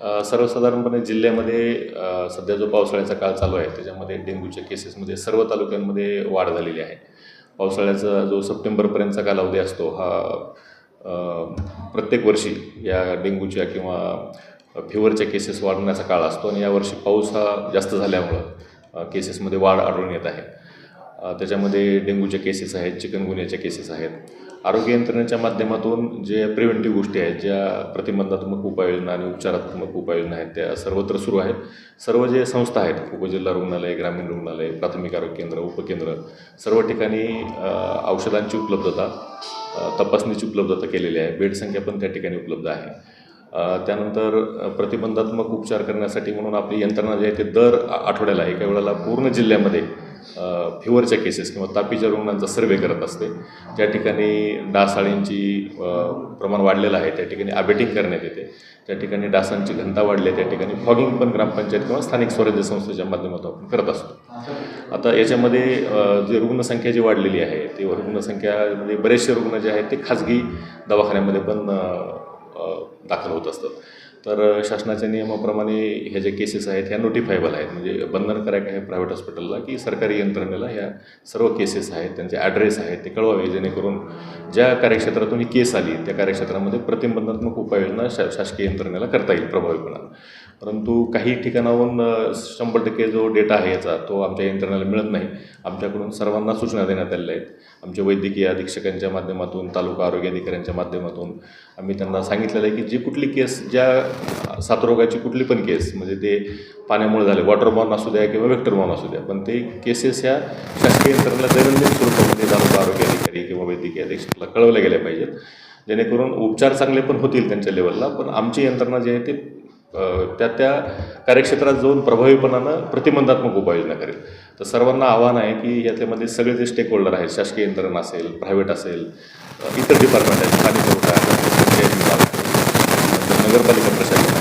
सर्वसाधारणपणे जिल्ह्यामध्ये सध्या जो पावसाळ्याचा काळ चालू आहे त्याच्यामध्ये डेंग्यूच्या केसेसमध्ये सर्व तालुक्यांमध्ये वाढ झालेली आहे. पावसाळ्याचा जो सप्टेंबरपर्यंतचा कालावधी असतो हा प्रत्येक वर्षी या डेंग्यूच्या किंवा फिवरच्या केसेस वाढण्याचा काळ असतो आणि यावर्षी पाऊस हा जास्त झाल्यामुळं केसेसमध्ये वाढ आढळून येत आहे. त्याच्यामध्ये डेंग्यूच्या केसेस आहेत चिकनगुनियाच्या केसेस आहेत. आरोग्य यंत्रणेच्या माध्यमातून जे प्रिव्हेंटिव्ह गोष्टी आहेत ज्या प्रतिबंधात्मक उपाययोजना आणि उपचारात्मक उपाययोजना आहेत त्या सर्वत्र सुरू आहेत. सर्व जे संस्था आहेत उपजिल्हा रुग्णालय ग्रामीण रुग्णालय प्राथमिक आरोग्य केंद्र उपकेंद्र सर्व ठिकाणी औषधांची उपलब्धता तपासणीची उपलब्धता केलेली आहे. बेडसंख्या पण त्या ठिकाणी उपलब्ध आहे. त्यानंतर प्रतिबंधात्मक उपचार करण्यासाठी म्हणून आपली यंत्रणा जी आहे ते दर आठवड्याला एका वेळेला पूर्ण जिल्ह्यामध्ये फिवरच्या केसेस किंवा तापीच्या रुग्णांचा सर्वे करत असते. ज्या ठिकाणी डासाळींची प्रमाण वाढलेलं आहे त्या ठिकाणी आबेटिंग करण्यात येते. त्या ठिकाणी डासांची घनता वाढली आहे त्या ठिकाणी फॉगिंग पण ग्रामपंचायत किंवा स्थानिक स्वराज्य संस्थेच्या माध्यमातून आपण करत असतो. आता याच्यामध्ये जे रुग्णसंख्या जी वाढलेली आहे ती रुग्णसंख्यामध्ये बरेचसे रुग्ण जे आहेत ते खाजगी दवाखान्यामध्ये पण दाखल होत असतात. तर शासनाच्या नियमाप्रमाणे ह्या ज्या केसेस आहेत ह्या नोटिफायबल आहेत. म्हणजे बंधनकारक आहे प्रायव्हेट हॉस्पिटलला की सरकारी यंत्रणेला ह्या सर्व केसेस आहेत त्यांचे ॲड्रेस आहेत ते कळवावे जेणेकरून ज्या कार्यक्षेत्रातून ही केस आली त्या कार्यक्षेत्रामध्ये प्रतिबंधात्मक उपाययोजना शा शासकीय यंत्रणेला करता येईल प्रभावीपणा. परंतु काही ठिकाणाहून शंभर टक्के जो डेटा आहे याचा तो आमच्या यंत्रणेला मिळत नाही. आमच्याकडून सर्वांना सूचना देण्यात आलेल्या आहेत. आमच्या वैद्यकीय अधीक्षकांच्या माध्यमातून तालुका आरोग्य अधिकाऱ्यांच्या माध्यमातून आम्ही त्यांना सांगितलेलं आहे की जी कुठली केस ज्या साथरोगाची कुठली पण केस म्हणजे ते पाण्यामुळे झाले वॉटरबॉर्न असू द्या किंवा वेक्टरबॉर्न असू द्या पण ते केसेस ह्या शासकीय यंत्रणेला दैनंदिन स्वरूपामध्ये तालुका आरोग्य अधिकारी किंवा वैद्यकीय अधीक्षकाला कळवल्या गेल्या पाहिजेत. जेणेकरून उपचार चांगले पण होतील त्यांच्या लेवलला पण आमची यंत्रणा जी आहे ते त्या त्या कार्यक्षेत्रात जाऊन प्रभावीपणानं प्रतिबंधात्मक उपाययोजना करेल. तर सर्वांना आव्हान आहे की याच्यामध्ये सगळे जे स्टेक होल्डर आहेत शासकीय यंत्रणा असेल प्रायव्हेट असेल इतर डिपार्टमेंट आहेत पाणी पुरवठा नगरपालिका प्रशासन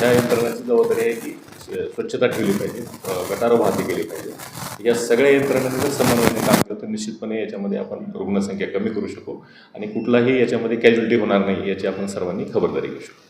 त्या यंत्रणाची जबाबदारी आहे की स्वच्छता ठेवली पाहिजे अ, वाहती केली पाहिजे. या सगळ्या यंत्रणांनी जर समन्वयाने काम केलं तर निश्चितपणे याच्यामध्ये आपण रुग्णसंख्या कमी करू शकू आणि कुठलाही याच्यामध्ये कॅज्युलिटी होणार नाही याची आपण सर्वांनी खबरदारी घेऊ शकू.